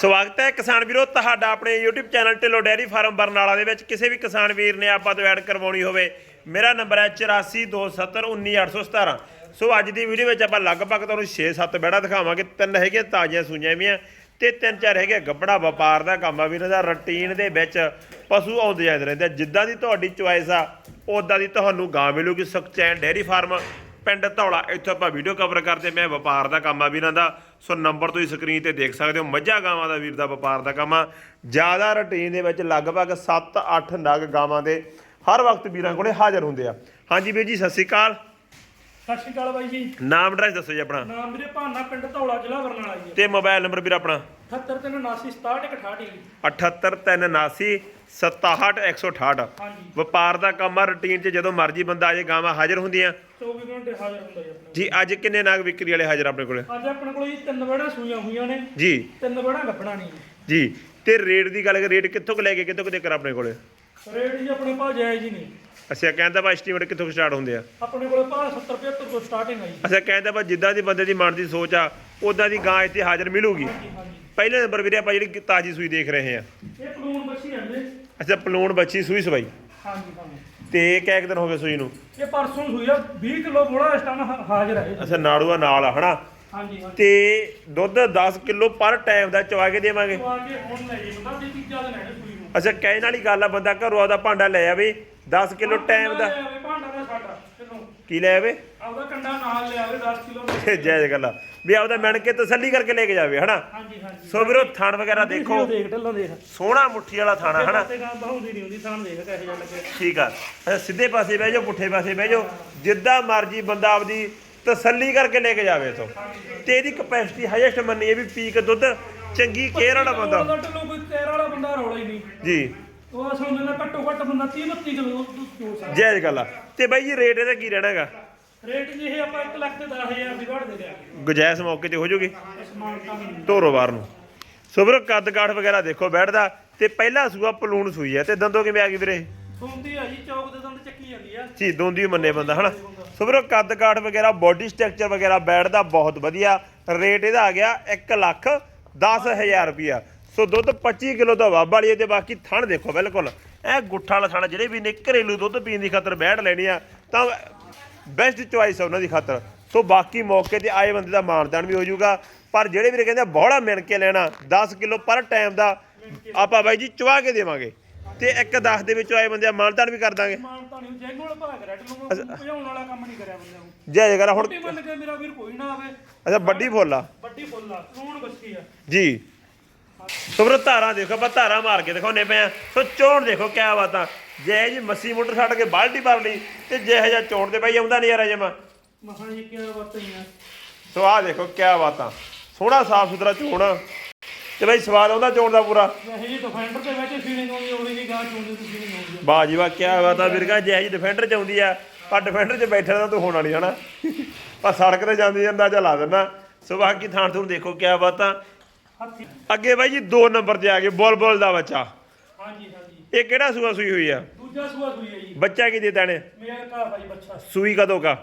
ਸਵਾਗਤ ਹੈ ਕਿਸਾਨ ਵੀਰੋ, ਤੁਹਾਡਾ ਆਪਣੇ YouTube channel Dhillon dairy farm Barnala ਦੇ ਵਿੱਚ। ਕਿਸੇ ਵੀ ਕਿਸਾਨ ਵੀਰ ਨੇ ਆਪਾਂ ਤੋਂ ਐਡ ਕਰਵਾਉਣੀ ਹੋਵੇ, ਮੇਰਾ ਨੰਬਰ ਹੈ 8427191817 ਸੋ ਅੱਜ ਦੀ ਵੀਡੀਓ ਵਿੱਚ ਆਪਾਂ ਲਗਭਗ ਤੁਹਾਨੂੰ 6-7 ਬੈੜਾ ਦਿਖਾਵਾਂਗੇ। ਤਿੰਨ ਹੈਗੇ ਤਾਜ਼ੀਆਂ ਸੂਈਆਂ ਵੀਆਂ ਤੇ ਤਿੰਨ ਚਾਰ ਹੈਗੇ ਗੱਬੜਾ ਵਪਾਰ ਦਾ ਕੰਮ ਆ ਵੀਰਾਂ। ਦਾ ਰੁਟੀਨ ਦੇ ਵਿੱਚ ਪਸ਼ੂ ਆਉਂਦੇ ਜਾਂਦੇ ਰਹਿੰਦੇ ਆ। ਜਿੱਦਾਂ ਦੀ ਤੁਹਾਡੀ ਚੁਆਇਸ ਆ ਉਦਾਂ ਦੀ ਤੁਹਾਨੂੰ ਗਾਂ ਮਿਲੂਗੀ। ਸੁਖਚੈਨ ਡੈਰੀ ਫਾਰਮ ਪਿੰਡ ਧੌਲਾ, ਇੱਥੇ ਆਪਾਂ ਵੀਡੀਓ ਕਵਰ ਕਰਦੇ ਮੈਂ ਵਪਾਰ ਦਾ ਕੰਮ ਆ ਵੀਰਾਂ ਦਾ। ਸੋ ਨੰਬਰ ਤੁਸੀਂ ਸਕਰੀਨ ਤੇ ਦੇਖ ਸਕਦੇ ਹੋ, ਮੱਝਾਂ ਗਾਵਾਂ ਦਾ ਵੀਰ ਦਾ ਵਪਾਰ ਦਾ ਕੰਮ ਆ। ਜ਼ਿਆਦਾ ਰੁਟੀਨ ਦੇ ਵਿੱਚ ਲਗਭਗ 7-8 ਨਗ ਗਾਵਾਂ ਦੇ ਹਰ ਵਕਤ ਵੀਰਾਂ ਕੋਲੇ ਹਾਜ਼ਰ ਹੁੰਦੇ ਆ। ਹਾਂਜੀ ਵੀਰ ਜੀ, ਸਤਿ ਸ਼੍ਰੀ ਅਕਾਲ। ਸਤਿ ਸ਼੍ਰੀ ਅਕਾਲ ਬਾਈ ਜੀ। ਨਾਮ ਐਡਰੈਸ ਦੱਸੋ ਜੀ ਆਪਣਾ। ਨਾਮ ਵੀਰੇ ਭਾਨਾ ਪਿੰਡ ਧੌਲਾ ਜ਼ਿਲ੍ਹਾ ਬਰਨਾਲਾ ਜੀ। ਤੇ ਮੋਬਾਈਲ ਨੰਬਰ ਵੀਰ ਆਪਣਾ। 783796768 ਜੀ 78379 67168 ਹਾਂਜੀ। ਵਪਾਰ ਦਾ ਕੰਮ ਆ ਰੁਟੀਨ 'ਚ ਜਦੋਂ ਮਰਜ਼ੀ ਬੰਦਾ ਆ ਜੇ ਗਾਵਾਂ ਹਾਜ਼ਰ ਹੁੰਦੀਆਂ। 24 ਘੰਟੇ ਹਾਜ਼ਰ ਹੁੰਦਾ ਜੀ ਆਪਣੇ। ਜੀ ਅੱਜ ਕਿੰਨੇ ਨਗ ਵਿਕਰੀ ਵਾਲੇ ਹਾਜ਼ਰ ਆਪਣੇ ਕੋਲੇ? ਅੱਜ ਆਪਣੇ ਕੋਲ ਜੀ ਤਿੰਨ ਵੜਾ ਸੂਈਆਂ ਹੋਈਆਂ ਨੇ। ਜੀ। ਤਿੰਨ ਵੜਾ ਗੱਪਣਾ ਨਹੀਂ ਜੀ। ਤੇ ਰੇਟ ਦੀ ਗੱਲ ਕਰ ਰੇਟ ਕਿੱਥੋਂ ਕੁ ਲੈ ਕੇ ਕਿੱਥੋਂ ਕੁ ਤੱਕ ਆਪਣੇ ਕੋਲੇ? ਰੇਟ ਜੀ ਆਪਣੇ ਭਾਅ ਜਾਇਜ਼ ਹੀ ਨਹੀਂ ਅੱਛਾ ਕਹਿੰਦਾ ਬਾ ਐਸਟੀਮੇਟ ਕਿੱਥੋਂ ਸਟਾਰਟ ਹੁੰਦੇ ਆ? ਆਪਣੇ ਕੋਲ ਭਾਅ 70 75 ਤੋਂ ਸਟਾਰਟਿੰਗ ਆ ਜੀ ਅੱਛਾ ਕਹਿੰਦਾ ਬਾ ਜਿੱਦਾਂ ਦੀ ਬੰਦੇ ਦੀ ਮਨ ਦੀ ਸੋਚ ਆ ਉਦਾਂ ਦੀ ਗਾਂ ਇੱਥੇ ਹਾਜ਼ਰ ਮਿਲੂਗੀ। ਹਾਂਜੀ ਹਾਂਜੀ। ਪਹਿਲੇ ਨੰਬਰ ਵੀਰੇ ਆਪਾਂ ਜਿਹੜੀ ਤਾਜੀ ਸੂਈ ਦੇਖ ਰਹੇ ਆ ਇਹ ਪਲੂਣ ਬੱਚੀ ਰਹਿੰਦੇ ਅੱਛਾ ਪਲੂਣ ਬੱਚੀ ਸੂਈ ਸਵਾਈ। ਹਾਂਜੀ ਹਾਂਜੀ। ਤੇ ਕਿੰਨੇ ਦਿਨ ਹੋ ਗਏ ਸੂਈ ਨੂੰ? ਇਹ ਪਰਸੋਂ ਸੂਈ ਆ 20 ਕਿਲੋ ਬੋਲਾ ਇਸ ਟਾਈਮ ਹਾ- ਹਾਜ਼ਰ ਹੈ ਇਹ। ਅੱਛਾ ਨਾੜੂਆ ਨਾਲ ਆ ਹਨਾ? ਹਾਂਜੀ ਹਾਂਜੀ। ਤੇ ਦੁੱਧ 10 ਕਿਲੋ ਪਰ ਟਾਈਮ ਦਾ ਚਵਾ ਕੇ ਦੇਵਾਂਗੇ। ਤੋਂ ਆ ਕੇ ਹੁਣ ਲੈ ਜੀ ਬੰਦਾ ਦੀ ਤੀਜਾ ਦਿਨ ਹੈ ਇਹ ਸੂਈ ਨੂੰ। ਅੱਛਾ ਕਹਿਣ ਵਾਲੀ ਗੱਲ ਆ ਬੰਦਾ ਘਰੋਂ ਆਦਾ ਭਾਂਡਾ ਲੈ ਆਵੇ 10 ਕਿਲੋ ਟਾਈਮ ਦਾ। ਭਾਂਡਾ ਕੀ ਲੈ ਆਵੇ? ਆਪਦਾ ਕੰਡਾ ਨਾਲ ਲਿਆਵੇ 10 ਕਿਲੋ ਜਾਇਜ਼ ਗੱਲ ਵੀ ਆਪਦਾ ਮਿਣ ਕੇ ਤਸੱਲੀ ਕਰਕੇ ਲੈ ਕੇ ਜਾਵੇ ਹਨਾ? ਹਾਂਜੀ ਹਾਂਜੀ। ਸੋ ਵੀਰੋ ਥਣ ਵਗੈਰਾ ਦੇਖੋ। ਦੇਖ ਢੱਲੋਂ ਦੇਖ। ਸੋਹਣਾ ਮੁੱਠੀ ਵਾਲਾ ਥਾਣਾ ਹਨਾ? ਤੇ ਗਾਂ ਬਹੁੰਦੀ ਨਹੀਂ ਹੁੰਦੀ ਸਾਨ ਦੇਖ ਕਹੇ ਜਾ ਲੱਗੇ। ਠੀਕ ਆ। ਸਿੱਧੇ ਪਾਸੇ ਬਹਿ ਜਾਓ ਪੁੱਠੇ ਪਾਸੇ ਬਹਿ ਜਾਓ। ਜਿੱਦਾਂ ਮਰਜ਼ੀ ਬੰਦਾ ਆਪਦੀ ਤਸੱਲੀ ਕਰਕੇ ਲੈ ਕੇ ਜਾਵੇ ਇਥੋਂ। ਤੇ ਇਹਦੀ ਕਪੈਸਿਟੀ ਹਾਈਐਸਟ ਮੰਨੀਏ ਵੀ ਪੀਕ ਦੁੱਧ ਚੰਗੀ ਕੇਅਰ ਵਾਲਾ ਬੰਦਾ। ਉਹਦਾ ਢੱਲੋਂ ਕੋਈ ਤੇਰਾ ਵਾਲਾ ਬੰਦਾ ਰੌਲਾ ਹੀ ਨਹੀਂ। ਜੀ। ਉਹ ਸਮਝ ਲੈ ਘੱਟੋ ਘੱਟ ਬੰਦਾ 30 32 ਕਿਲੋ ਦੁੱਧ ਚੋ ਸਕਦਾ। ਜਾਇਜ਼ ਗੱਲ ਆ। ਤੇ ਬਾਈ ਜੀ ਰੇਟ ਇਹਦਾ ਕੀ ਰਹਿਣਾ ਹੈਗਾ? ਰੇਟ ਜੀ ਇਹ ਆਪਾਂ 1 ਲੱਖ ਤੇ 10000 ਦੀ ਘੜ ਦੇ ਦਿਆਂਗੇ ਗੁਜਾਇਸ਼ ਮੌਕੇ ਤੇ ਹੋ ਜੂਗੀ? ਸਮਾਨ ਤਾਂ ਨਹੀਂ। ਨੂੰ ਸੋ ਵੀਰੋ ਕੱਦ ਕਾਠ ਵਗੈਰਾ ਦੇਖੋ ਬੈਠਦਾ। ਤੇ ਪਹਿਲਾ ਸੂਆ ਪਲੂਣ ਸੂਈ ਹੈ ਤੇ ਦੰਦੋਂ ਕਿਵੇਂ ਆ ਗਈ ਵੀਰੇ? ਸੁਣਦੀ ਆ ਜੀ ਚੌਕ ਦੇ ਦੰਦ ਚੱਕੀ ਜਾਂਦੀ ਆ। ਜੀ ਦੋਂਦੀ ਮੰਨੇ ਬੰਦਾ ਹਨਾ? ਸੋ ਵੀਰੋ ਕੱਦ ਕਾਠ ਵਗੈਰਾ ਬਾਡੀ ਸਟਰਕਚਰ ਵਗੈਰਾ ਬੈਠਦਾ ਬਹੁਤ ਵਧੀਆ। ਰੇਟ ਇਹਦਾ ਆ ਗਿਆ 1 ਲੱਖ 10000 ਰੁਪਿਆ ਸੋ ਦੁੱਧ 25 ਕਿਲੋ ਦਾ ਵਾਬ ਵਾਲੀ ਹੈ ਤੇ ਬਾਕੀ ਥਣ ਦੇਖੋ ਬਿਲਕੁਲ। ਇਹ ਗੁੱਠਾ ਵਾਲਾ ਥਣ ਜਿਹੜੇ ਵੀ ਨੇ ਘਰੇਲੂ ਦੁੱਧ ਪੀਣ ਦੀ ਖਾਤਰ ਬੈਠ ਲੈਣੀ ਆ ਤਾਂ ਬੈਸਟ ਚੁਆਇਸ ਹੈ ਉਹਨਾਂ ਦੀ ਖਾਤਰ। ਸੋ ਬਾਕੀ ਮੌਕੇ ਤੇ ਆਏ ਬੰਦੇ ਦਾ ਮਾਨਦਾਨ ਵੀ ਹੋ ਜਾਊਗਾ। ਪਰ ਜਿਹੜੇ ਵੀਰੇ ਕਹਿੰਦੇ ਆ, ਬੋਹੜਾ ਮਿਣ ਕੇ ਲੈਣਾ 10 ਕਿਲੋ ਪਰ ਟਾਈਮ ਦਾ ਆਪਾਂ ਬਾਈ ਜੀ ਚੁਆ ਕੇ ਦੇਵਾਂਗੇ। ਤੇ ਇੱਕ 10 ਦੇ ਵਿੱਚੋਂ ਆਏ ਬੰਦੇ ਆ ਮਾਨਦਾਨ ਵੀ ਕਰ ਦਾਂਗੇ। ਤਾਂ ਨਹੀਂ ਜੈਨੂਅਲ ਭਾਗ ਰੈਟ ਨੂੰ ਭਜਾਉਣ ਵਾਲਾ ਕੰਮ ਨਹੀਂ ਕਰਿਆ ਬੰਦਿਆਂ ਨੂੰ ਜੈ ਜਗਰਾ ਹੁਣ ਛੋਟੀ ਬੰਨ ਕੇ ਮੇਰਾ ਵੀਰ ਕੋਈ ਨਾ ਆਵੇ। ਅੱਛਾ ਵੱਡੀ ਫੁੱਲ ਆ। ਵੱਡੀ ਫੁੱਲ ਆ ਬੱਚੀ ਆ। ਜੀ। ਸੋ ਵੀਰੋ ਧਾਰਾਂ ਦੇਖੋ ਆਪਾਂ ਧਾਰਾਂ ਮਾਰ ਕੇ ਦਿਖਾਉਨੇ ਪਏ ਆ ਸੋ ਚੋਣ ਦੇਖੋ ਕਿਆ ਬਾਤਾਂ ਜੈ ਜੀ ਮੱਸੀ ਮੋਟਰ ਛੱਡ ਕੇ ਬਾਲਟੀ ਭਰ ਲਈ ਤੇ ਜਿਹੋ ਜਿਹਾ ਚੋਣ ਤੇ ਬਾਈ ਆਉਂਦਾ ਨਜ਼ਾਰਾ ਜਮਾ ਮਹਾਂ ਜੀ ਕਿਹਾ ਬਤਾਈਆਂ ਸੋ ਆਹ ਦੇਖੋ ਕਿਆ ਬਾਤਾਂ ਸੋਹਣਾ ਸਾਫ਼ ਸੁਥਰਾ ਚੋਣ ਆ। ਤੇ ਬਾਈ ਸਵਾਦ ਆਉਂਦਾ ਚੋਣ ਦਾ ਪੂਰਾ? ਵੈਸੇ ਜੀ ਡਿਫੈਂਡਰ ਦੇ ਵਿੱਚ ਫੀਲਿੰਗ ਆਉਂਦੀ ਉਹਦੀ ਨਹੀਂ ਗਾਂ ਚੋਂਦੀ ਤੇ ਫੀਲਿੰਗ ਆਉਂਦੀ ਆ। ਵਾਹ ਜੀ ਵਾਹ ਕਿਆ ਬਾਤਾਂ ਵੀਰਗਾ ਜਿਹੋ ਜੀ ਡਿਫੈਂਡਰ ਚ ਆਉਂਦੀ ਆ ਪਰ ਡਿਫੈਂਡਰ 'ਚ ਬੈਠਾ ਤਾਂ ਤੂੰ ਹੋਣਾ ਨਹੀਂ ਹਨਾ? ਪਰ ਸੜਕ ਤੇ ਜਾਂਦੀ ਜਾਂਦਾ ਚਲਾ ਦਿੰਦਾ। ਸੋ ਬਾਕੀ ਥਾਂ ਥੂਣ ਦੇਖੋ ਕਿਆ ਬਾਤਾਂ ਹੱਥੀ ਅੱਗੇ ਬਾਈ ਜੀ 2 ਨੰਬਰ ਤੇ ਆ ਗਏ ਬੁਲਬੁਲ ਦਾ ਬੱਚਾ। ਹਾਂਜੀ ਹਾਂਜੀ। ਇਹ ਕਿਹੜਾ ਸੂਆ ਸੂਈ ਹੋਈ ਆ? ਦੂਜਾ ਸੂਆ ਸੂਈ ਹੈ ਜੀ। ਬੱਚਾ ਕੀ ਦੇਤਾ ਨੇ ਮੇਰਾ ਘਰ ਭਾਈ ਬੱਚਾ। ਸੂਈ ਕਦੋਂ ਕਾ?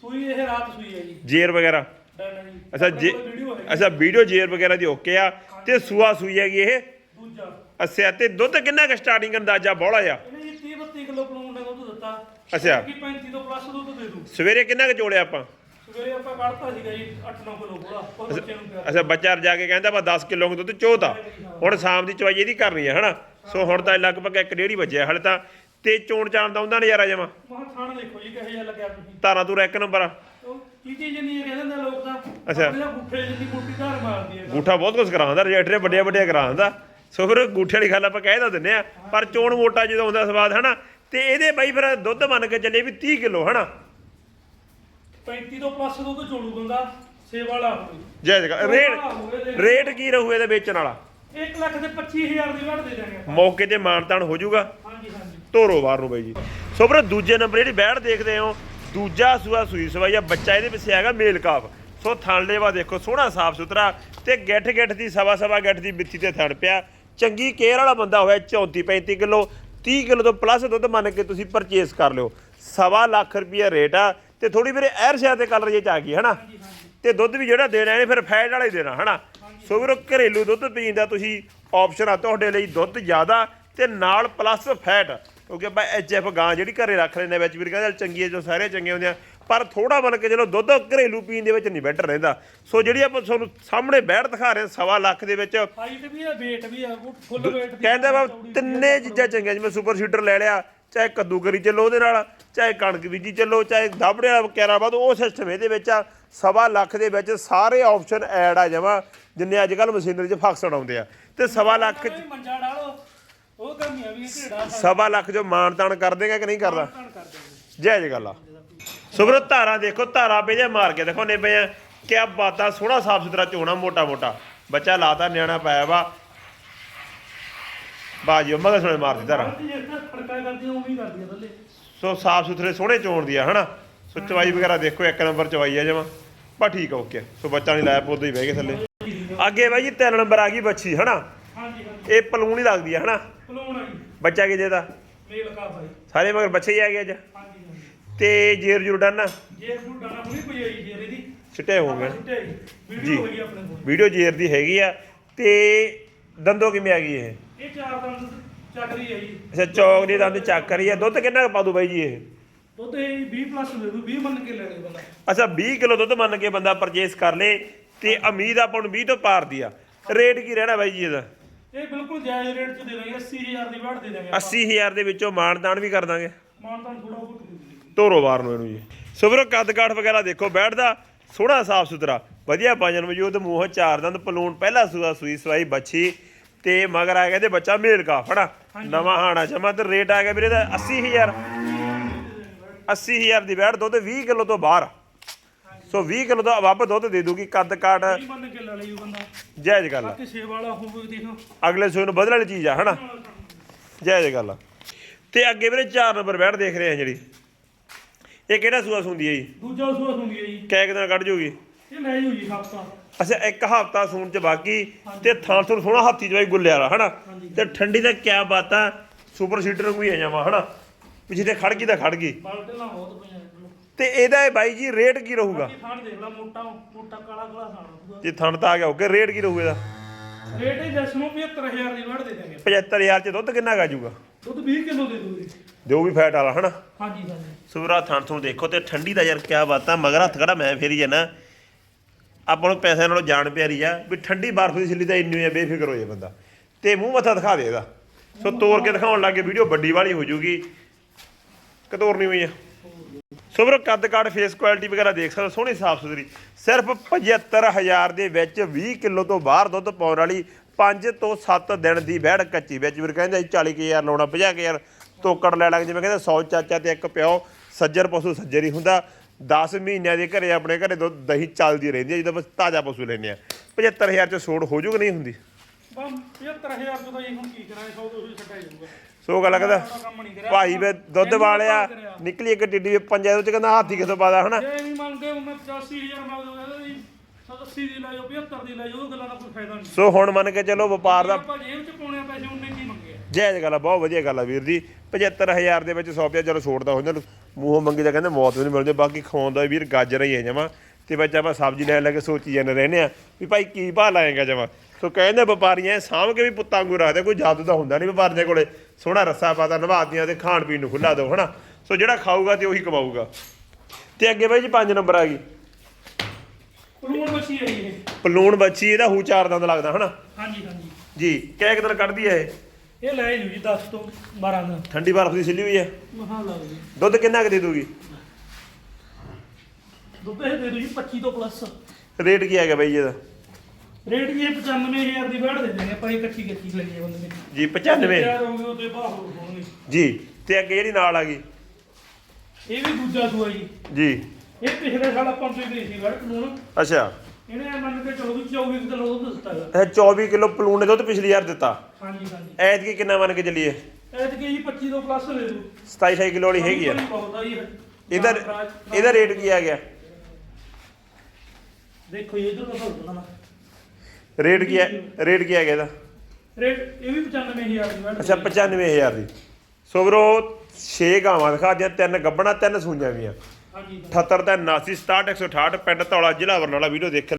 ਸੂਈ ਇਹ ਰਾਤ ਸੂਈ ਹੈ ਜੀ। ਜੇਰ ਵਗੈਰਾ? ਡਨ ਜੀ ਅੱਛਾ ਜੇ ਵੀਡੀਓ ਹੈ ਅੱਛਾ ਵੀਡੀਓ ਜੇਰ ਵਗੈਰਾ ਦੀ ਓਕੇ ਆ। ਤੇ ਸੂਆ ਸੂਈ ਹੈਗੀ ਇਹ? ਦੂਜਾ। ਅੱਛਾ ਤੇ ਦੁੱਧ ਕਿੰਨਾ ਕ ਸਟਾਰਟਿੰਗ ਅੰਦਾਜ਼ਾ? ਬੋਲਾ ਆ ਇਹਨੇ ਜੀ 30 32 ਕਿਲੋ ਪਲੂਣ ਦਾ ਦੁੱਧ ਦਿੱਤਾ। ਅੱਛਾ। ਕਿ 35 ਤੋਂ ਪਲੱਸ ਦੁੱਧ ਦੇ ਦੂ ਸਵੇਰੇ ਕਿੰਨਾ ਕ ਜੋੜਿਆ ਆਪਾਂ? ਸਵੇਰੇ ਆਪਾਂ ਕੱਢਤਾ ਸੀਗਾ ਜੀ 8-9 ਕਿਲੋ ਬੋਲਾ ਉਹ ਬੱਚੇ ਨੂੰ ਪਿਆ ਅੱਛਾ ਬੱਚਾ ਜਾ ਕੇ ਕਹਿੰਦਾ ਆਪਾਂ 10 ਕਿਲੋ ਦੁੱਧ ਚੋਤਾ। ਹੁਣ ਸ਼ਾਮ ਦੀ ਚਵਾਈ ਇਹਦੀ ਕਰਨੀ ਹੈ ਹਨਾ? ਸੋ ਹੁਣ ਤਾਂ ਲਗਭਗ ਇੱਕ ਡੇਢ ਹੀ ਵੱਜਿਆ ਹਲੇ ਤਾਂ ਤੇ ਚੋਣ ਚਾਣ ਦਾ ਆਉਂਦਾ ਨਜ਼ਾਰਾ ਜਮਾ। ਮਹਾਂ ਥਾਣ ਦੇਖੋ ਜੀ ਕਿਹੋ ਜਿਹਾ ਲੱਗਿਆ ਤੁਸੀਂ। ਧਾਰਾਂ ਤੂੰ ਇੱਕ ਨੰਬਰ ਆ। ਉਹ ਲੋਕ ਤਾਂ ਅੱਛਾ। ਗੁੱਠੇ ਜਿੰਨੀ ਮੋਟੀ ਧਾਰ ਮਾਰਦੀ ਹੈ ਗੂਠਾ ਬਹੁਤ ਕੁਝ ਕਰਾਉਂਦਾ ਰਿਜੈਕਟਰੇ ਵੱਡੇ ਵੱਡੇ ਕਰਾਉਂਦਾ। ਸੋ ਫਿਰ ਗੂਠੇ ਵਾਲੀ ਗੱਲ ਆਪਾਂ ਕਹਿ ਤਾਂ ਦਿੰਨੇ ਆ ਪਰ ਚੋਣ ਮੋਟਾ ਜਦੋਂ ਆਉਂਦਾ ਸਵਾਦ ਹਨਾ? ਤੇ ਇਹਦੇ ਬਾਈ ਫਿਰ ਦੁੱਧ ਮੰਨ ਕੇ ਚੱਲੇ ਵੀ 30 ਕਿਲੋ ਹਨਾ? 35 ਤੋਂ ਪਲੱਸ ਦੁੱਧ ਚੋਲੂ ਬੰਦਾ ਸੇਵਾ ਵਾਲਾ ਹੋਵੇ। ਜੈ ਜਗਾ ਰੇਟ ਰੇਟ ਕੀ ਰਹੂ ਇਹਦੇ ਵੇਚਣ ਵਾਲਾ? 1 ਲੱਖ ਦੇ 25000 ਦੀ ਵੜ ਦੇ ਦਾਂਗੇ ਮੌਕੇ ਤੇ ਮਾਨਤਾਨ ਹੋ ਜਾਊਗਾ? ਹਾਂਜੀ ਹਾਂਜੀ। ਧੋਰੋ ਬਾਹਰ ਨੂੰ ਬਾਈ ਜੀ। ਸੋ ਫਿਰ ਦੂਜੇ ਨੰਬਰ ਜਿਹੜੀ ਬੈੜ ਦੇਖਦੇ ਹੋ ਦੂਜਾ ਸੂਆ ਸੂਈ ਸਵਾਈ ਆ ਬੱਚਾ ਇਹਦੇ ਪਿੱਛੇ ਹੈਗਾ ਮੇਲ ਕਾਫ। ਸੋ ਥਣ ਲੇਵਾ ਦੇਖੋ ਸੋਹਣਾ ਸਾਫ਼ ਸੁਥਰਾ ਤੇ ਗਿੱਠ ਗਿੱਠ ਦੀ ਸਵਾ ਸਵਾ ਗਿੱਠ ਦੀ ਮਿੱਠੀ ਤੇ ਥਣ ਪਿਆ। ਚੰਗੀ ਕੇਅਰ ਵਾਲਾ ਬੰਦਾ ਹੋਇਆ 34 35 ਕਿਲੋ 30 ਕਿਲੋ ਤੋਂ ਪਲੱਸ ਦੁੱਧ ਮੰਨ ਕੇ ਤੁਸੀਂ ਪਰਚੇਸ ਕਰ ਲਿਓ। ਸਵਾ ਲੱਖ ਰੁਪਏ ਰੇਟ ਆ। ਤੇ ਥੋੜੀ ਵੀਰੇ ਐਰ ਸ਼ਹਿਰ ਦੇ ਕਲਰ ਜੇ ਚ ਆ ਗਈ ਹਨਾ? ਤੇ ਦੁੱਧ ਵੀ ਜਿਹੜਾ ਦੇਣਾ ਇਹਨੇ ਫਿਰ ਫੈਟ ਵਾਲਾ ਹੀ ਦੇਣਾ ਹਨਾ? ਸੋ ਵੀਰੋ ਘਰੇਲੂ ਦੁੱਧ ਪੀਣ ਦਾ ਤੁਸੀਂ ਆਪਸ਼ਨ ਆ ਤੁਹਾਡੇ ਲਈ ਦੁੱਧ ਜ਼ਿਆਦਾ ਤੇ ਨਾਲ ਪਲੱਸ ਫੈਟ ਕਿਉਂਕਿ ਆਪਾਂ ਐਚਐਫ ਗਾਂ ਜਿਹੜੀ ਘਰੇ ਰੱਖ ਲੈਂਦੇ ਵਿੱਚ ਵੀਰ ਕਹਿੰਦੇ ਚੰਗੀ ਹੈ ਜੋ ਸਾਰੇ ਚੰਗੇ ਹੁੰਦੇ ਆ ਪਰ ਥੋੜਾ ਮੰਨ ਕੇ ਚਲੋ ਦੁੱਧ ਘਰੇਲੂ ਪੀਣ ਦੇ ਵਿੱਚ ਨਹੀਂ ਬੈਟਰ ਰਹਿੰਦਾ। ਸੋ ਜਿਹੜੀ ਆਪਾਂ ਤੁਹਾਨੂੰ ਸਾਹਮਣੇ ਬੈਠ ਦਿਖਾ ਰਹੇ ਹਾਂ ਸਵਾ ਲੱਖ ਦੇ ਵਿੱਚ। ਹਾਈਟ ਵੀ ਆ weight ਵੀ ਆ ਫੁੱਲ weight ਕਹਿੰਦਾ ਚੌੜੀ ਤਿੰਨੇ ਚੀਜ਼ਾਂ ਚੰਗੀਆਂ ਜਿਵੇਂ ਸੁਪਰ ਸੀਡਰ ਲੈ ਲਿਆ ਚਾਹੇ ਕੱਦੂ ਕਰੀ ਚੱਲੋ ਉਹਦੇ ਨਾਲ ਚਾਹੇ ਕਣਕ ਬੀਜੀ ਚੱਲੋ ਚਾਹੇ ਦਾਬੜੇ ਵਾਲਾ ਕੈਰਾ ਬਾਦ ਉਹ ਸਿਸਟਮ ਇਹਦੇ ਵਿੱਚ ਆ। ਸਵਾ ਲੱਖ ਦੇ ਵਿੱਚ ਸਾਰੇ ਆਪਸ਼ਨ ਐਡ ਆ ਜਮਾ ਜਿੰਨੇ ਅੱਜ ਕੱਲ ਮਸ਼ੀਨਰੀ 'ਚ ਫਕਸਣ ਆਉਂਦੇ ਆ। ਤੇ ਸਵਾ ਲੱਖ 'ਚ ਵੀ ਮੰਜਾ ਡਾਲੋ ਉਹ ਕੰਮ ਆ ਵੀ ਇਹ ਢੇੜਾ ਸਵਾ ਲੱਖ ਜੋ ਮਾਨਤਾਨ ਕਰ ਦੇਗਾ ਕਿ ਨਹੀਂ ਕਰਦਾ? ਕਰ ਦਿੰਦੇ ਜੈ ਜੈ ਗੱਲ ਆ ਸੁਬਰੋ ਧਾਰਾਂ ਦੇਖੋ ਧਾਰਾਂ ਪੇ ਜੇ ਮਾਰ ਕੇ ਦੇਖੋ ਨੇ ਪਏ ਆ। ਕਿਆ ਬਾਤਾਂ ਸੋਹਣਾ ਸਾਫ਼ ਸੁਥਰਾ ਚੋਣਾ ਮੋਟਾ ਮੋਟਾ ਬੱਚਾ ਲਾਤਾ ਨਿਆਣਾ ਪਾਇਆ ਵਾ। ਬਾਜੀ ਉਹ ਮਗਰ ਸੁਣੇ ਮਾਰਦੀ ਧਾਰਾਂ। ਕਰਦੀ ਕਰਦੀ ਆ ਥੱਲੇ। ਸੋ ਸਾਫ਼ ਸੁਥਰੇ ਸੋਹਣੇ ਚੋਣ ਦੀ ਆ ਹਨਾ? ਸੋ ਚਵਾਈ ਵਗੈਰਾ ਦੇਖੋ ਇੱਕ ਨੰਬਰ ਚਵਾਈ ਆ ਜਮਾ। ਬਾ ਠੀਕ ਆ ਓਕੇ। ਸੋ ਬੱਚਾ ਨਹੀਂ ਲਾਇਆ ਪੋਦੇ ਹੀ ਬਹਿ ਗਏ ਥੱਲੇ। ਅੱਗੇ ਬਾਈ ਜੀ ਤਿੰਨ ਨੰਬਰ ਆ ਗਈ ਬੱਚੀ ਹਨਾ? ਹਾਂਜੀ ਹਾਂਜੀ। ਇਹ ਪਲੂਣ ਹੀ ਲੱਗਦੀ ਆ ਹਨਾ? ਆ ਜੀ ਬੱਚਾ ਕੀ ਦੇਦਾ ਮੇਲ ਕਾ ਭਾਈ। ਸਾਰੇ ਮਗਰ ਬੱਚੇ ਹੀ ਆ ਗਏ ਅੱਜ। ਹਾਂਜੀ ਹਾਂਜੀ। ਤੇ ਜੇਰ ਜੁਰ ਡਨ? ਜੇ ਫੁੱਟ ਡਾਣਾ ਹੁਣੀ ਪਈ ਆਈ ਜੀ ਇਹਦੀ ਛਿੱਟੇ ਹੋ ਗਏ। ਸਿੱਟੇ ਜੀ। ਵੀਡੀਓ ਹੋਈ ਆਪਣੇ ਕੋਲ। ਵੀਡੀਓ ਜੇਰ ਦੀ ਹੈਗੀ ਆ। ਤੇ ਦੰਦੋ ਕਿਵੇਂ ਆ ਗਈ ਇਹ? ਇਹ ਚਾਰ ਦੰਦ ਚੱਕਰੀ ਆ ਜੀ। ਅੱਛਾ ਚੌਕ ਦੀ ਦੰਦ ਚੱਕ ਰਹੀ ਆ ਦੁੱਧ ਕਿੰਨਾ ਕੁ ਪਾ ਦੂ ਬਾਈ ਜੀ ਇਹ? ਦੁੱਧ ਇਹ 20 ਪਲੱਸ ਦੇ ਦੂ 20 ਮੰਨ ਕੇ ਲੈਣੇ ਬੰਦਾ। ਅੱਛਾ 20 ਕਿਲੋ ਦੁੱਧ ਮੰਨ ਕੇ ਬੰਦਾ ਪਰਚੇਸ ਕਰ ਲੇ ਤੇ ਉਮੀਦ ਆਪਾਂ ਨੂੰ 20 ਤੋਂ ਪਾਰ ਦੀ ਆ। ਰੇਟ ਕੀ ਰਹਿਣਾ ਬਾਈ ਜੀ ਇਹਦਾ? ਇਹ ਬਿਲਕੁਲ ਜਾਇਜ਼ ਰੇਟ 'ਚ ਦੇ ਦਾਂਗੇ 80000 ਦੀ ਵਾਟ ਦੇ ਦਾਂਗੇ 80000 ਦੇ ਵਿੱਚੋਂ ਮਾਨਦਾਨ ਵੀ ਕਰ ਦਾਂਗੇ। ਮਾਨਤਾਂ ਥੋੜਾ ਬਹੁਤ ਧੋਰੋ ਬਾਰ ਨੂੰ ਇਹਨੂੰ ਜੀ। ਸੋ ਵੀਰੋ ਕੱਦ ਕਾਠ ਵਗੈਰਾ ਦੇਖੋ ਬੈਠਦਾ ਸੋਹਣਾ ਸਾਫ਼ ਸੁਥਰਾ। ਵਧੀਆ ਵਜਨ ਮੌਜੂਦ ਮੂੰਹ ਚਾਰ ਦੰਦ ਪਲੂਣ ਪਹਿਲਾ ਸੂਆ ਸੂਈ ਸਵਾਈ ਬੱਚੀ ਤੇ ਮਗਰ ਆ ਗਿਆ ਤੇ ਬੱਚਾ ਮੇਲ ਕਾ ਫੜਾ ਨਵਾਂ ਹਾਣਾ ਜਮਾ ਤੇ ਰੇਟ ਆ ਗਿਆ ਵੀਰੇ ਦਾ 80000 80000 ਦੀ ਬੈਠ ਦੁੱਧ 20 ਕਿਲੋ ਤੋਂ ਬਾਹਰ। ਸੋ 20 ਕਿਲੋ ਤੋਂ ਵੱਧ ਦੁੱਧ ਦੇ ਦੂਗੀ ਕੱਦ 20 ਮੰਨ ਕੇ ਲੈ ਲਈ ਬੰਦਾ। ਜਾਇਜ਼ ਗੱਲ ਆ। ਬਾਕੀ ਸੇਬ ਵਾਲਾ ਹੋਵੇ ਦੇਖੋ। ਅਗਲੇ ਸੂਏ ਨੂੰ ਬਦਲਣ ਵਾਲੀ ਚੀਜ਼ ਆ ਹਨਾ? ਜਾਇਜ਼ ਗੱਲ ਆ। ਤੇ ਅੱਗੇ ਵੀਰੇ 4 ਨੰਬਰ ਬੈਠ ਦੇਖ ਰਹੇ ਆ ਜਿਹੜੀ। ਇਹ ਕਿਹੜਾ ਸੂਆ ਸੁੰਦੀ ਹੈ ਜੀ? ਦੂਜਾ ਸੂਆ ਹੁੰਦੀ ਹੈ ਜੀ। ਕੈ ਦਿਨ ਕੱਢ ਜੂਗੀ। ਇਹ ਲੈ ਜੂ ਜੀ ਹਫਤਾ। ਅੱਛਾ ਇੱਕ ਹਫਤਾ ਸੂਣ ਚ ਬਾਕੀ ਤੇ ਥਾਂ ਥੋਂ ਸੋਹਣਾ ਹੱਥੀ ਜਵਾਈ ਗੁੱਲਿਆ ਵਾਲਾ ਹਨਾ। ਤੇ ਠੰਡੀ ਦਾ ਕਿਆ ਬਾਤਾਂ ਸੁਪਰ ਸੀਡਰ ਕੋਈ ਆ ਜਾਵਾ ਹਨਾ? ਪਿਛਲੇ ਖੜ ਗਈ ਤਾਂ ਖੜ ਗਈ। ਬਹੁਤ ਪਈਆਂ ਤੇ ਇਹਦਾ ਇਹ ਬਾਈ ਜੀ ਰੇਟ ਕੀ ਰਹੂਗਾ? ਥਾਣ ਦੇਖ ਲਾ ਮੋਟਾ ਮੋਟਾ ਕਾਲਾ ਕਾਲਾ ਥਾਣ ਹੋਊਗਾ। ਜੇ ਥਣ ਤਾਂ ਆ ਗਿਆ ਓਕੇ ਰੇਟ ਕੀ ਰਹੂ ਇਹਦਾ? ਰੇਟ ਇਹ ਜਸ ਨੂੰ 75000 ਦੀ ਦੇ ਦਾਂਗੇ 75000 ਚ ਦੁੱਧ ਕਿੰਨਾ ਗਾ ਜੂਗਾ ਦੁੱਧ 20 ਕਿਲੋ ਦੇ ਦੂਗੇ। ਦਿਓ ਵੀ ਫੈਟ ਵਾਲਾ ਹਨਾ? ਹਾਂਜੀ ਹਾਂਜੀ। ਸੁਵਰਾ ਥਣ ਤੋਂ ਦੇਖੋ ਤੇ ਠੰਡੀ ਦਾ ਯਾਰ ਕਿਆ ਬਾਤਾਂ ਮਗਰ ਹੱਥ ਖੜਾ ਮੈਂ ਫੇਰੀ ਜਾਣਾ ਆਪਾਂ ਨੂੰ ਪੈਸਿਆਂ ਨਾਲੋਂ ਜਾਣ ਪਿਆਰੀ ਆ ਵੀ ਠੰਡੀ ਬਰਫ਼ ਦੀ ਛਿੱਲੀ ਤਾਂ ਇੰਨੀ ਆ ਬੇਫਿਕਰ ਹੋ ਜਾਏ ਬੰਦਾ। ਤੇ ਮੂੰਹ ਮੱਥਾ ਦਿਖਾ ਦੇ ਇਹਦਾ। ਸੋ ਤੋੜ ਕੇ ਦਿਖਾਉਣ ਲੱਗੇ ਵੀਡੀਓ ਵੱਡੀ ਵਾਲੀ ਹੋ ਜੂਗੀ। ਕਤੋਰਨੀ ਹੋਈ ਆ। ਸੋ ਵੀਰੋ ਕੱਦ ਕਾੜ ਫੇਸ ਕੁਆਲਿਟੀ ਵਗੈਰਾ ਦੇਖ ਸਕਦੇ ਹੋ, ਸੋਹਣੀ ਸਾਫ਼ ਸੁਥਰੀ। ਸਿਰਫ 75000 ਦੇ ਵਿੱਚ 20 ਕਿਲੋ ਤੋਂ ਬਾਹਰ ਦੁੱਧ ਪਾਉਣ ਵਾਲੀ 5 ਤੋਂ 7 ਦਿਨ ਦੀ ਵਹਿੜ ਕੱਚੀ ਵਿੱਚ ਵੀਰ ਕਹਿੰਦੇ 40000 ਲਾਉਣਾ 50000 ਤੋਕੜ ਲੈ ਲਾਂਗੇ ਜਿਵੇਂ ਕਹਿੰਦੇ 100 ਚਾਚਾ ਤੇ ਇੱਕ ਪਿਓ ਸੱਜਰ ਪਸ਼ੂ ਸੱਜਰ ਹੀ ਹੁੰਦਾ। 10 ਮਹੀਨਿਆਂ ਦੇ ਘਰੇ ਆਪਣੇ ਘਰੇ ਦੁੱਧ ਦਹੀਂ ਚੱਲਦੀ ਰਹਿੰਦੀ ਹੈ ਜਦੋਂ ਬਸ ਤਾਜ਼ਾ ਪਸ਼ੂ ਲੈਂਦੇ ਆ। 75000 ਚ ਸੋੜ ਹੋ ਜੂਗਾ ਨਹੀਂ ਹੁੰਦੀ? ਬਸ 75000 ਤੋਂ ਤਾਂ ਜੀ ਹੁਣ ਕੀ ਕਰਾਂ 100 ਤੋਂ ਹੀ ਛੱਡਿਆ ਜਾਊਗਾ। ਸੋ ਗੱਲ ਕਰਿਆ। ਭਾਈ ਵੇ ਦੁੱਧ ਵਾਲਿਆ ਨਿਕਲੀ ਇੱਕ ਟਿੱਡੀ ਵੀ ਪੰਜਾਂ ਦੇ ਚ ਕਹਿੰਦਾ ਹਾਥੀ ਕਿਥੋਂ ਪਾਦਾ ਹਨਾ? ਜੇ ਨਹੀਂ ਮੰਨਦੇ ਮੈਂ 85000 ਮੈਂ ਉਹਦੇ ਦੀ 80 ਦੀ ਲੈ ਜਾਓ 75 ਦੀ ਲੈ ਜਾਓ ਉਹ ਗੱਲਾਂ ਦਾ ਕੋਈ ਫਾਇਦਾ ਨਹੀਂ। ਸੋ ਹੁਣ ਮੰਨ ਕੇ ਚੱਲੋ ਵਪਾਰ ਦਾ ਆਪਾਂ ਜੇਬ ਚ ਪਾਉਣੇ ਪੈਸੇ ਉਹਨੇ ਕੀ ਜਾਇਜ਼ ਗੱਲ ਆ ਬਹੁਤ ਵਧੀਆ ਗੱਲ ਆ ਵੀਰ ਜੀ। 75000 ਦੇ ਵਿੱਚ 100 ਰੁਪਇਆ ਚਲੋ ਛੋੜਦਾ ਹੋ ਜਾਂਦਾ ਮੂੰਹੋਂ ਮੰਗੀ ਤਾਂ ਕਹਿੰਦੇ ਮੌਤ ਵੀ ਨਹੀਂ ਮਿਲਦੀ ਬਾਕੀ ਖਵਾਉਂਦਾ ਵੀਰ ਗਾਜਰ ਹੀ ਹੈ ਜਮਾ। ਤੇ ਵਿੱਚ ਆਪਾਂ ਸਬਜ਼ੀ ਲੈ ਲੈ ਕੇ ਸੋਚੀ ਜਾਂਦੇ ਰਹਿੰਦੇ ਆ ਵੀ ਭਾਈ ਕੀ ਭਾਅ ਲਾਏਗਾ ਜਮਾ। ਸੋ ਕਹਿੰਦੇ ਵਪਾਰੀਆਂ ਇਹ ਸਾਂਭ ਕੇ ਵੀ ਪੁੱਤਾਂ ਵਾਂਗੂ ਰੱਖਦੇ ਕੋਈ ਜਾਦੂ ਤਾਂ ਹੁੰਦਾ ਨਹੀਂ ਵਪਾਰੀਆਂ ਕੋਲੇ। ਸੋਹਣਾ ਰੱਸਾ ਪਾਤਾ ਨਵਾਦੀਆਂ ਤੇ ਖਾਣ ਪੀਣ ਨੂੰ ਖੁੱਲਾ ਦੋ ਹਨਾ। ਸੋ ਜਿਹੜਾ ਖਾਊਗਾ ਤੇ ਉਹੀ ਕਮਾਊਗਾ। ਤੇ ਅੱਗੇ ਬਾਈ ਜੀ 5 ਨੰਬਰ ਆ ਗਈ। ਪਲੂਣ ਮੱਛੀ ਹੈ ਜੀ ਇਹ। ਪਲੂਣ ਬੱਚੀ ਇਹਦਾ ਹੂ ਚਾਰ ਦੰਦ ਲੱਗਦਾ ਹਨਾ। ਹਾਂਜੀ ਹਾਂਜੀ। ਜੀ ਕਿਹ ਇੱਕ ਦਿਨ ਕੱਢਦੀ ਹੈ ਇਹ? ਇਹ ਲੈ ਜੂ ਜੀ 10 ਤੋਂ 12 ਦਿਨ ਠੰਡੀ ਬਰਫ਼ ਦੀ ਸਿੱਲੀ ਹੋਈ ਹੈ। ਮਹਾ ਲੱਗ ਜੀ ਦੁੱਧ ਕਿੰਨਾ ਕੁ ਦੇ ਦੂਗੀ? ਦੁੱਧ ਇਹ ਦੇ ਦੂ ਜੀ 25 ਤੋਂ ਪਲੱਸ ਰੇਟ ਕੀ ਹੈਗਾ ਬਾਈ ਇਹਦਾ? ਰੇਟ ਵੀ ਇਹ 95000 ਦੀ ਵਾੜ ਦੇ ਦੇਣੇ ਆਪਾਂ ਇਕੱਠੀ ਇਕੱਠੀ ਲਈਏ ਬੰਦੇ ਨੇ। ਜੀ 95 ਤਿਆਰ ਹੋਗੇ ਉਹਦੇ ਬਾਹਰ ਹੋਣਗੇ। ਜੀ ਤੇ ਅੱਗੇ ਜਿਹੜੀ ਨਾਲ ਆ ਗਈ? ਇਹ ਵੀ ਦੂਜਾ ਸੂਆ ਜੀ। ਜੀ। ਇਹ ਪਿਛਲੇ ਸਾਲ ਆਪਾਂ ਤੋਂ ਹੀ ਗਈ ਸੀ ਵੜ ਕਾਨੂੰਨ। ਅੱਛਾ। ਇਹਨੇ ਮੰਨ ਕੇ ਚਲੋ ਵੀ 24 ਕਿਲੋ ਦੁੱਧ ਦਿੱਤਾ ਹੈਗਾ ਇਹ 24 ਕਿਲੋ ਪਲੂਣ ਨੇ ਦੁੱਧ ਪਿਛਲੀ ਵਾਰ ਦਿੱਤਾ। ਹਾਂਜੀ ਹਾਂਜੀ। ਐਤਕੀ ਕਿੰਨਾ ਮੰਨ ਕੇ ਚੱਲੀਏ? ਐਤਕੀ ਜੀ 25 ਤੋਂ ਪਲੱਸ ਦੇ ਦੂ। 27 28 ਕਿਲੋ ਵਾਲੀ ਹੈਗੀ ਆ। ਬਹੁਤ ਆ ਜੀ ਇਹ। ਇਹਦਾ ਰਾਜ- ਇਹਦਾ ਰੇਟ ਕੀ ਆ ਗਿਆ? ਦੇਖੋ ਜੀ ਇਧਰ ਦਾ ਹੋ ਨਾ। ਰੇਟ ਕੀ ਹੈ ਰੇਟ ਕੀ ਆ ਗਿਆ ਇਹਦਾ? ਰੇਟ ਇਹ ਵੀ 95000 ਦੀ ਅੱਛਾ 95000 ਦੀ। ਸੋ ਵੀਰੋ 6 ਗਾਵਾਂ ਦਿਖਾ ਦੀਆਂ ਤਿੰਨ ਗੱਬਣਾ ਤਿੰਨ ਸੂਈਆਂ ਵੀਆਂ ਹਾਂਜੀ। 78 ਤੇ 79 67 168 ਪਿੰਡ ਧੌਲਾ ਜ਼ਿਲ੍ਹਾ ਬਰਨਾਲਾ ਵੀਡੀਓ ਦੇਖ